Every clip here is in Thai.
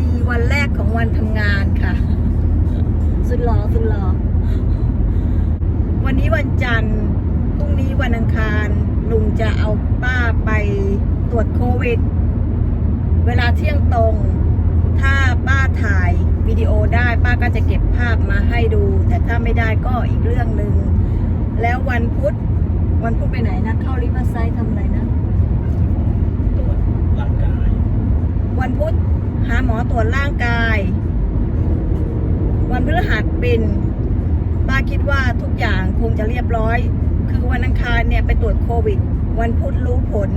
ดีวันแรกของวันทำงานค่ะ สุดหล่อสุดหล่อวันนี้วันจันทร์พรุ่งนี้วันอังคารลุงจะเอาป้าไปตรวจโควิด เวลาเที่ยงตรง ถ้าป้าถ่ายวิดีโอได้ป้าก็จะเก็บภาพมาให้ดู แต่ถ้าไม่ได้ก็อีกเรื่องหนึ่งแล้ววันพุธวันพุธไปไหนนะ เข้าริเวอร์ไซด์ทำอะไรนะ ตรวจร่างกาย วันพุธ หาหมอตรวจร่างกาย วันพฤหัสเป็นป้าคิดว่าทุกอย่างคงจะเรียบร้อย คือวันอังคารเนี่ยไปตรวจโควิด วันพุธรู้ผล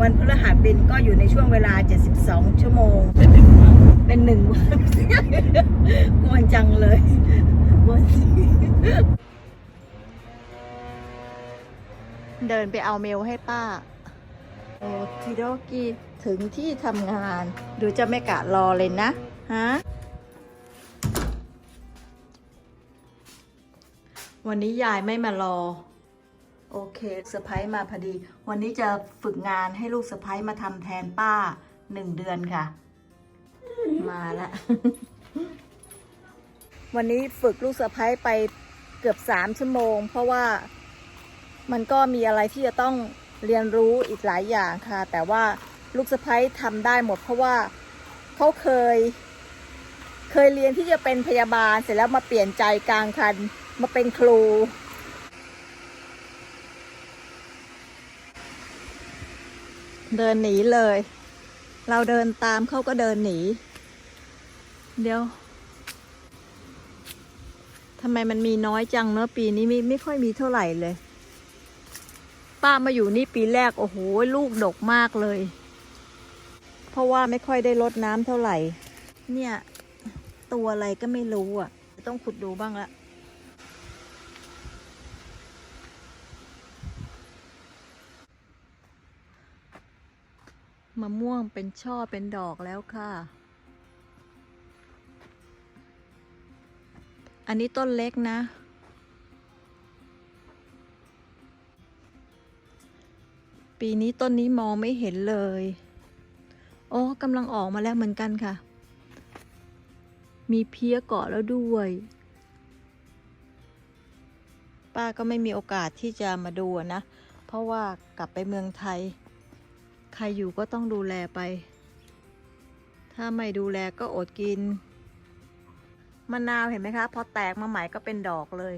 วันพฤหัสบินก็อยู่ในช่วงเวลา 72 ชั่วโมง เป็นหนึ่งวันเป็นหนึ่งวันกวนจังเลยกวนจริงเดินไปเอาเมลให้ป้า โอ้ทีโดกี ถึงที่ทำงาน ดูจะไม่กะรอเลยนะ ฮะ วันนี้ยายไม่มารอ โอเคเซอร์ไพรส์มาพอดี วันนี้จะฝึกงานให้ลูกสะพ้ยมาทำแทนป้าหนึ่งเดือนค่ะ มาแล้ววันนี้ฝึกลูกสะพ้ยไปเกือบสามชั่วโมง เพราะว่ามันก็มีอะไรที่จะต้องเรียนรู้อีกหลายอย่างค่ะ แต่ว่า ลูกสะพ้ยทำได้หมดเพราะว่าเขาเคย เคยเรียนที่จะเป็นพยาบาลเสร็จแล้วมาเปลี่ยนใจกลางคันมาเป็นครู เดินหนีเลย เราเดินตามเขาก็เดินหนี เดี๋ยวทำไมมันมีน้อยจังเนอะปีนี้ไม่ไม่ค่อยมีเท่าไหร่เลย ป้ามาอยู่นี่ปีแรก โอ้โห ลูกดกมากเลย เพราะว่าไม่ค่อยได้ลดน้ำเท่าไหร่ เนี่ย ตัวอะไรก็ไม่รู้อะ ต้องขุดดูบ้างละมะม่วงเป็นช่อเป็นดอกแล้วค่ะ อันนี้ต้นเล็กนะ ปีนี้ต้นนี้มองไม่เห็นเลย โอ้กำลังออกมาแล้วเหมือนกันค่ะ มีเพี้ยเกาะแล้วด้วย ป้าก็ไม่มีโอกาสที่จะมาดูนะ เพราะว่ากลับไปเมืองไทย ใครอยู่ก็ต้องดูแลไป ถ้าไม่ดูแลก็อดกินมะนาวเห็นไหมคะ พอแตกมาใหม่ก็เป็นดอกเลย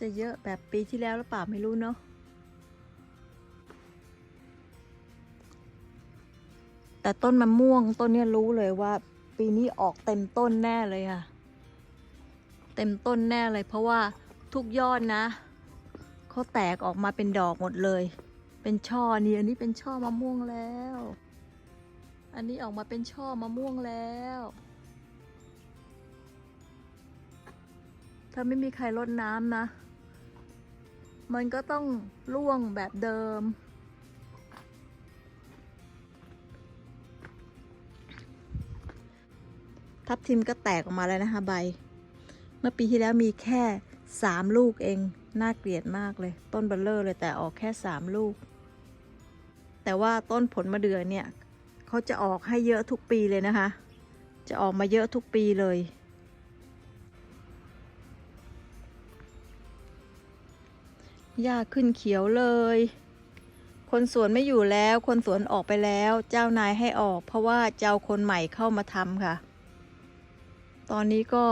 จะเยอะแบบปีที่แล้วหรือเปล่าไม่รู้เนาะแต่ต้นมะม่วงต้นนี้รู้เลยว่า ปีนี้ออกเต็มต้นแน่เลยค่ะ เต็มต้นแน่เลยเพราะว่าทุกยอดนะเขาแตกออกมาเป็นดอกหมดเลย เป็นช่อนี่อันนี้เป็นช่อมะม่วงแล้ว อันนี้ออกมาเป็นช่อมะม่วงแล้วถ้าไม่มีใครรดน้ำนะ มันก็ต้องร่วงแบบเดิม ทับทิมก็แตกออกมาแล้วนะคะใบ เมื่อปีที่แล้วมีแค่สามลูกเอง น่าเกลียดมากเลย ต้นเบลเลอร์เลยแต่ออกแค่สามลูก แต่ว่าต้นผลมะเดื่อเนี่ย เขาจะออกให้เยอะทุกปีเลยนะคะ จะออกมาเยอะทุกปีเลย หญ้าขึ้นเขียวเลย คนสวนไม่อยู่แล้ว คนสวนออกไปแล้ว เจ้านายให้ออก เพราะว่าเจ้าคนใหม่เข้ามาทำค่ะ ตอนนี้ก็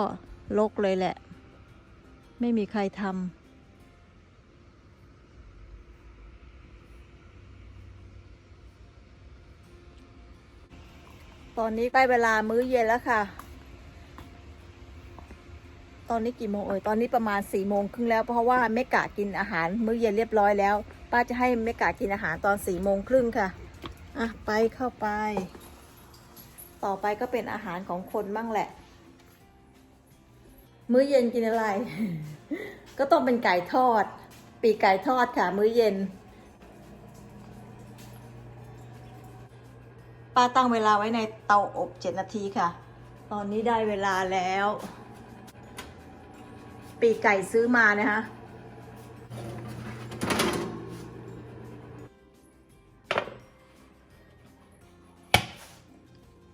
ลกเลยแหละ ไม่มีใครทำตอนนี้ใกล้เวลามื้อเย็นแล้วค่ะ ตอนนี้กี่โมงเอ่ย ตอนนี้ประมาณสี่โมงครึ่งแล้วเพราะว่าไม่กะกินอาหารมื้อเย็นเรียบร้อยแล้ว ป้าจะให้ไม่กะกินอาหารตอนสี่โมงครึ่งค่ะ อะ ไปเข้าไป ต่อไปก็เป็นอาหารของคนบ้างแหละ มื้อเย็นกินอะไร ก็ต้องเป็นไก่ทอด ปีไก่ทอดค่ะ มื้อเย็น ป้าตั้งเวลาไว้ในเตาอบเจ็ดนาทีค่ะ ตอนนี้ได้เวลาแล้ว ปีกไก่ซื้อมานะคะ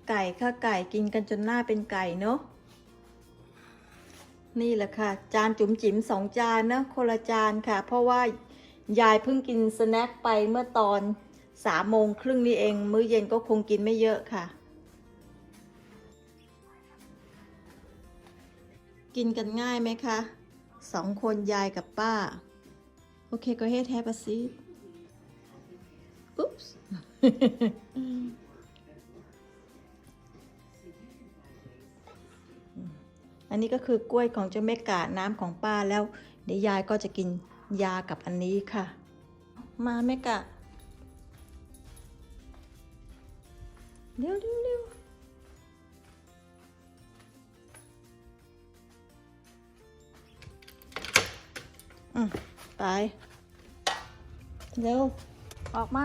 ไก่ข้าไก่กินกันจนหน้าเป็นไก่เนาะนี่แหละค่ะ จานจุ๋มจิ๋มสองจานนะคนละจานค่ะ เพราะว่ายายเพิ่งกินสแน็คไปเมื่อตอนสามโมงครึ่งนี่เอง มื้อเย็นก็คงกินไม่เยอะค่ะ กินกันง่ายไหมคะสองคนยายกับป้า โอเคก็เฮ็ดแฮปซีอุ๊ปส์อันนี้ก็คือกล้วยของเจ้าเมกาน้ำของป้าแล้ว เดี๋ยวยายก็จะกินยากับอันนี้ค่ะ มาเมกะเร็วเร็วเร็ว มไปเร็ว ออกมา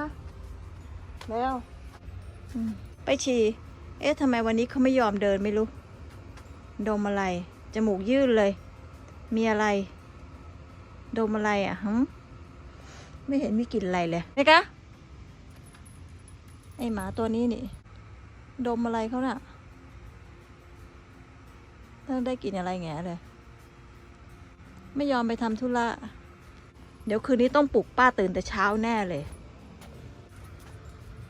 เร็วอืมไปฉี่ เอ๊ะทำไมวันนี้เขาไม่ยอมเดินไม่รู้ ดมอะไร จมูกยื่นเลย มีอะไร ดมอะไรอะฮึไม่เห็นมีกลิ่นอะไรเลยนี่กะไอหมาตัวนี้นี่ ดมอะไรเขาน่ะถ้าได้กลิ่นอะไรแง่เลย ไม่ยอมไปทำธุระ เดี๋ยวคืนนี้ต้องปลุกป้าตื่นแต่เช้าแน่เลย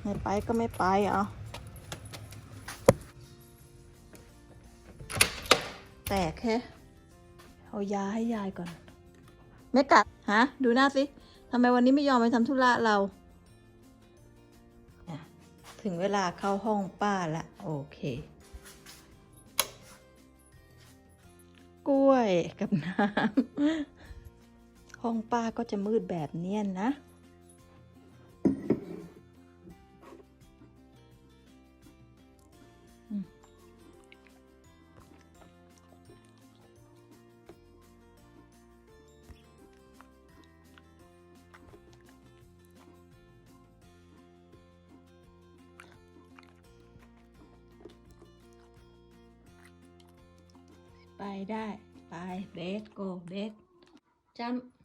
ไม่ไปก็ไม่ไปเอะแตกแค่เอายาให้ยายก่อน ไม่กัดฮะ ดูหน้าสิทำไมวันนี้ไม่ยอมไปทำธุระเรา ถึงเวลาเข้าห้องป้าละ โอเค กล้วยกับน้ำ ห้องป้าก็จะมืดแบบเนี้ยนะ ไปได้ ไปเบสโกเบสจำ